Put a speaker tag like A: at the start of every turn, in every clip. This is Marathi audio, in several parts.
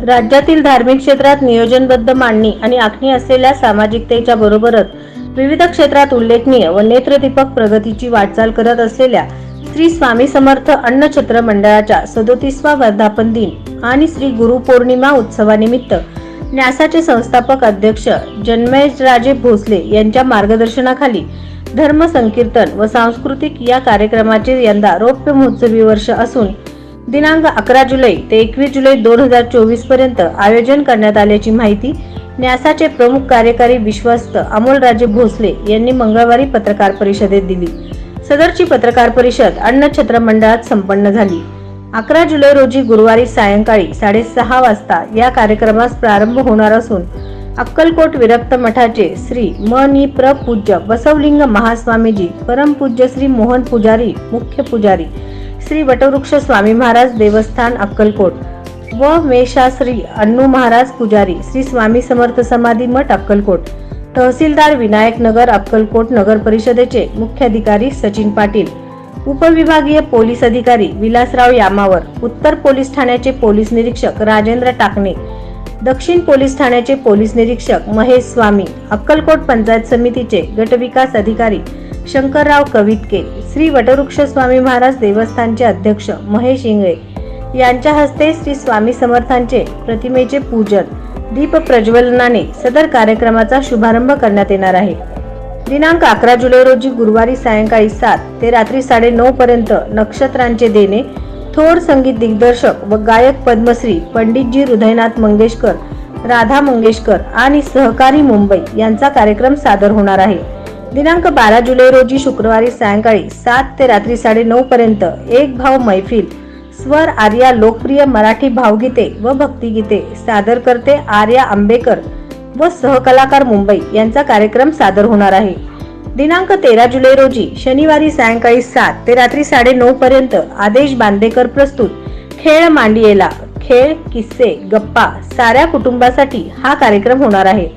A: राज्यातील धार्मिक क्षेत्रात नियोजनबद्ध मांडणी आणि आखणी असलेल्या सामाजिकतेच्या बरोबरच विविध क्षेत्रात उल्लेखनीय व नेत्रदीपक प्रगतीची वाटचाल करत असलेल्या श्री स्वामी समर्थ अन्नछत्र मंडळाच्या सदोतीसवा वर्धापन दिन आणि श्री गुरुपौर्णिमा उत्सवानिमित्त न्यासाचे संस्थापक अध्यक्ष जन्मेशराजे भोसले यांच्या मार्गदर्शनाखाली धर्म संकीर्तन व सांस्कृतिक या कार्यक्रमाचे यंदा रौप्य महोत्सवी वर्ष असून दिनांक अकरा जुलै ते एकवीस जुलै दोन हजार चोवीसपर्यंत आयोजन करण्यात आल्याची माहिती न्यासाचे प्रमुख कार्यकारी विश्वस्त अमोलराजे भोसले यांनी मंगळवारी पत्रकार परिषदेत दिली. सदरची पत्रकार परिषद अन्न छत्र मंडळात संपन्न झाली. अकरा जुलै रोजी गुरुवारी सायंकाळी साडेसहा वाजता या कार्यक्रमास प्रारंभ होणार असून अक्कलकोट विरक्त मठाचे श्री म नि प्रपूज्य बसवलिंग महास्वामीजी परमपूज्य श्री मोहन पुजारी मुख्य पुजारी श्री वटवृक्ष स्वामी महाराज देवस्थान अक्कलकोट व मेषाश्री अण्णू महाराज पुजारी श्री स्वामी समर्थ समाधी मठ अक्कलकोट. तहसीलदार विनायक नगर अक्कलकोट नगर परिषदेचे मुख्याधिकारी सचिन पाटील. उपविभागीय पोलीस अधिकारी विलासराव यामावर. उत्तर पोलीस ठाण्याचे पोलीस निरीक्षक राजेंद्र टाकणे. दक्षिण पोलीस ठाण्याचे पोलीस निरीक्षक महेश स्वामी. अक्कलकोट पंचायत समितीचे गटविकास अधिकारी शंकरराव कवितके श्री वटवृक्ष स्वामी महाराज देवस्थानचे अध्यक्ष महेश इंगळे यांच्या हस्ते श्री स्वामी समर्थांचे प्रतिमेचे पूजन दीप प्रज्वलनाने सदर कार्यक्रमाचा शुभारंभ करण्यात येणार आहे. दिनांक अकरा जुलै रोजी गुरुवारी सायंकाळी सात ते रात्री साडे नऊ पर्यंत नक्षत्रांचे देणे थोर संगीत दिग्दर्शक व गायक पद्मश्री पंडितजी हृदयनाथ मंगेशकर राधा मंगेशकर आणि सहकारी मुंबई यांचा कार्यक्रम सादर होणार आहे. दिनांक बारा जुलै रोजी शुक्रवारी सायंकाळी सात ते रात्री साडेनऊ पर्यंत एक भाव मैफिल स्वर आर्या लोकप्रिय मराठी भावगीते व भक्तिगीते सादर करते आर्या आंबेकर व सहकलाकार मुंबई यांचा कार्यक्रम सादर होणार आहे. दिनांक तेरा जुलै रोजी शनिवारी सायंकाळी सात ते रात्री साडेनऊ पर्यंत आदेश बांदेकर प्रस्तुत खेळ मांडियेला खेळ किस्से गप्पा साऱ्या कुटुंबासाठी हा कार्यक्रम होणार आहे.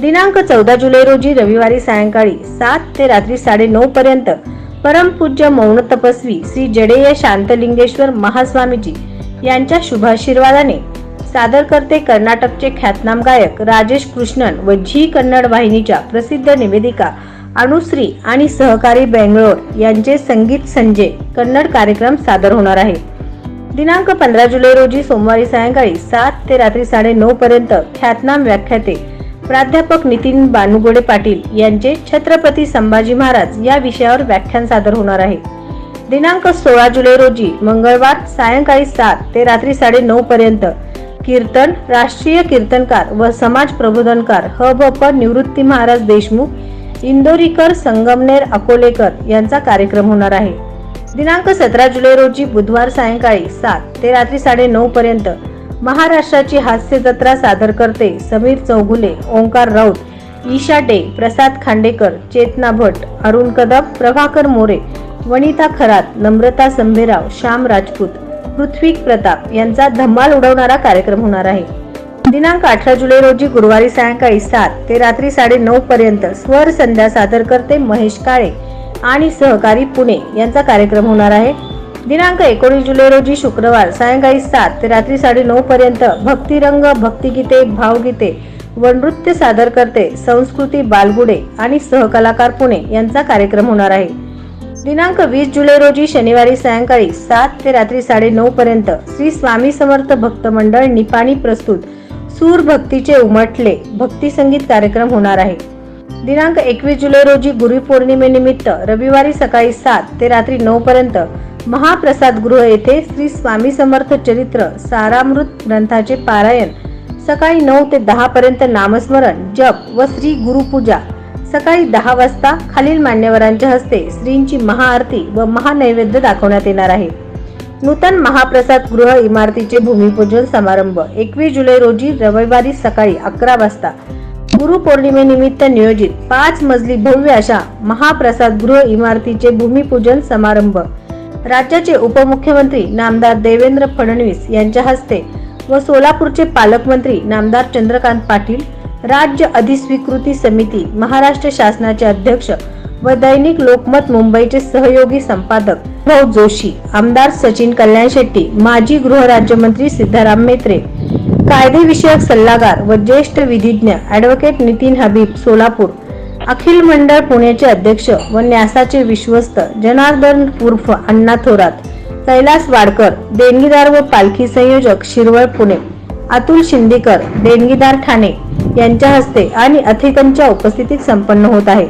A: दिनांक चौदा जुलै रोजी रविवारी सायंकाळी सात ते रात्री साडेनऊ पर्यंत परमपूज्य मौन तपस्वी श्री जडेय शांतलिंगेश्वर महास्वामीजी यांच्या शुभाशीर्वादाने सादर करते कर्नाटकचे ख्यातनाम गायक राजेश कृष्णन व झी कन्नड वाहिनीच्या प्रसिद्ध निवेदिका अनुश्री आणि सहकारी बेंगलोर यांचे संगीत संजय कन्नड कार्यक्रम सादर होणार आहे. दिनांक पंधरा जुलै रोजी सोमवारी सायंकाळी सात ते रात्री साडेनऊ पर्यंत ख्यातनाम व्याख्याते प्राध्यापक नितीन बानुगोडे पाटील यांचे छत्रपती संभाजी महाराज या विषयावर व्याख्यान सादर होणार आहे. दिनांक सोळा जुलै रोजी मंगळवार सायंकाळी सात ते रात्री साडे नऊ पर्यंत कीर्तन राष्ट्रीय कीर्तनकार व समाज प्रबोधनकार ह भ प निवृत्ती महाराज देशमुख इंदोरीकर संगमनेर अकोलेकर यांचा कार्यक्रम होणार आहे. दिनांक सतरा जुलै रोजी बुधवार सायंकाळी सात ते रात्री साडे नऊ पर्यंत महाराष्ट्राची हास्य जत्रा सादर करते समीर चौगुले ओंकार राऊत ईशा डे प्रसाद खांडेकर चेतना भट अरुण कदम प्रभाकर मोरे वनिता खरात नम्रता संभेराव श्याम राजपूत पृथ्वी प्रताप यांचा धम्माल उडवणारा कार्यक्रम होणार आहे. दिनांक अठरा जुलै रोजी गुरुवारी सायंकाळी सात ते रात्री साडेनऊ पर्यंत स्वर संध्या सादर करते महेश काळे आणि सहकारी पुणे यांचा कार्यक्रम होणार आहे. दिनांक एकोणीस जुलै रोजी शुक्रवार सायंकाळी सात ते रात्री साडे नऊ पर्यंत भक्तिरंग भक्तिगीते भावगीते व नृत्य सादर करते संस्कृती बालगुडे आणि सहकलाकार पुणे यांचा कार्यक्रम होणार आहे. दिनांक वीस जुलै रोजी शनिवारी सायंकाळी सात ते रात्री साडेनऊ पर्यंत श्री स्वामी समर्थ भक्त मंडळ निपाणी प्रस्तुत सूर भक्तीचे उमटले भक्ती संगीत कार्यक्रम होणार आहे. दिनांक एकवीस जुलै रोजी गुरुपौर्णिमेनिमित्त रविवारी सकाळी सात ते रात्री नऊ पर्यंत महाप्रसाद गृह येथे श्री स्वामी समर्थ चरित्र सारामृत ग्रंथाचे पारायण. सकाळी नऊ ते दहा पर्यंत नामस्मरण जप व श्री गुरुपूजा सकाळी दहा वाजता खालील मान्यवरांच्या हस्ते श्रींची महाआरती व महानैवेद्य दाखवण्यात येणार आहे. नूतन महाप्रसाद गृह इमारतीचे भूमिपूजन समारंभ. एकवीस जुलै रोजी रविवारी सकाळी अकरा वाजता. गुरुपौर्णिमेनिमित्त नियोजित पाच मजली भव्य अशा महाप्रसाद गृह इमारतीचे भूमिपूजन समारंभ. राज्याचे उपमुख्यमंत्री नामदार देवेंद्र फडणवीस यांच्या हस्ते व सोलापूरचे पालकमंत्री नामदार चंद्रकांत पाटील राज्य अधिस्वीकृती समिती महाराष्ट्र शासनाचे अध्यक्ष व दैनिक लोकमत मुंबईचे सहयोगी संपादक भाऊ जोशी आमदार सचिन कल्याण शेट्टी माजी गृहराज्यमंत्री सिद्धाराम मेत्रे कायदेविषयक सल्लागार व ज्येष्ठ विधिज्ञ ॲडव्होकेट नितीन हबीब सोलापूर अखिल मंडळ पुण्याचे अध्यक्ष व न्यासाचे विश्वस्त जनार्दन उर्फ अण्णा थोरात कैलास वाडकर देणगीदार व पालखी संयोजक शिरवळ पुणे अतुल शिंदेकर देणगीदार ठाणे यांच्या हस्ते आणि अथिकांच्या उपस्थितीत संपन्न होत आहे.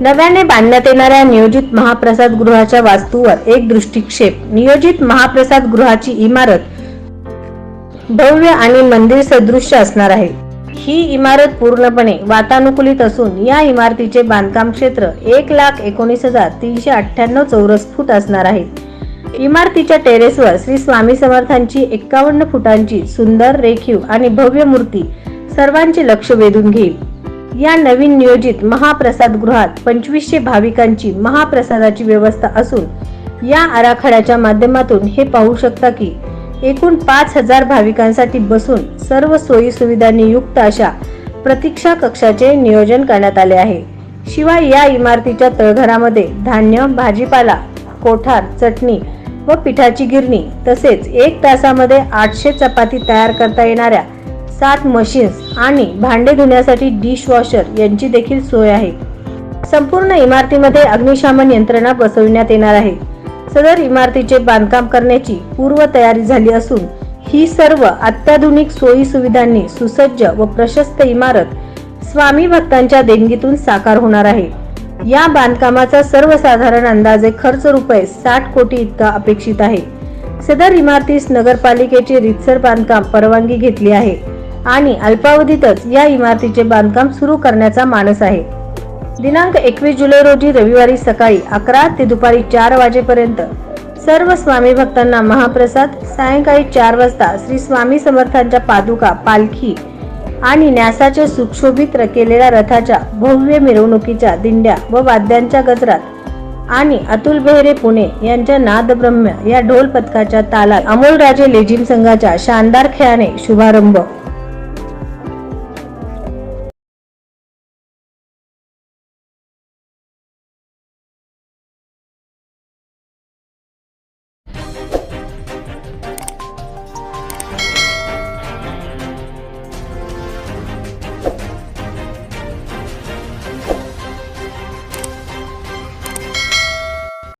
A: नव्याने बांधण्यात येणाऱ्या नियोजित महाप्रसाद गृहाच्या वास्तूवर एक दृष्टिक्षेप नियोजित महाप्रसाद गृहाची इमारत भव्य आणि मंदिर सदृश्य असणार आहे. ही इमारत पूर्णपणे वातानुकूलित असून या इमारतीचे बांधकाम क्षेत्र एक लाख एकोणीस हजार तीनशे अठ्ठ्याण्णव चौरस फूट असणार आहे. इमारतीच्या टेरेसवर श्री स्वामी समर्थांची एक्कावन्न फुटांची सुंदर रेखीव आणि भव्य मूर्ती सर्वांचे लक्ष वेधून घेईल. या नवीन नियोजित महाप्रसाद गृहात पंचवीसशे भाविकांची महाप्रसादाची व्यवस्था असून या आराखड्याच्या माध्यमातून हे पाहू शकता की एकूण पाच हजार भाविकांसाठी बसून सर्व सोयी सुविधांनी युक्त अशा प्रतीक्षा कक्षाचे नियोजन करण्यात आले आहे. शिवाय या इमारतीच्या तळघरामध्ये धान्य भाजीपाला कोठार चटणी व पिठाची गिरणी तसेच एक तासामध्ये आठशे चपाती तयार करता येणाऱ्या सात मशीन्स आणि भांडे धुण्यासाठी डिश वॉशर यांची देखील सोय आहे. संपूर्ण इमारतीमध्ये अग्निशमन यंत्रणा बसविण्यात येणार आहे. सदर इमारतीचे बांधकाम करण्याची पूर्व तयारी झाली असून ही सर्व अत्याधुनिक सोयी सुविधांनी सुसज्ज व प्रशस्त इमारत स्वामी भक्तांच्या देणगीतून साकार होणार आहे. या बांधकामाचा सर्वसाधारण अंदाजे खर्च रुपये साठ कोटी इतका अपेक्षित आहे. सदर इमारतीस नगरपालिकेचे रितसर बांधकाम परवानगी घेतली आहे आणि अल्पावधीतच या इमारतीचे बांधकाम सुरू करण्याचा मानस आहे. दिनांक एकवीस जुलै रोजी रविवारी सकाळी अकरा ते दुपारी चार वाजेपर्यंत सर्व स्वामी भक्तांना महाप्रसाद सायंकाळी चार वाजता श्री स्वामी समर्थांच्या पादुका पालखी आणि न्यासाच्या सुशोभित केलेल्या रथाच्या भव्य मिरवणुकीच्या दिंड्या व वाद्यांच्या गजरात आणि अतुल बेहरे पुणे यांच्या नादब्रह्म या ढोल पथकाच्या तालात अमोलराजे लेझिम संघाच्या शानदार खेळाने शुभारंभ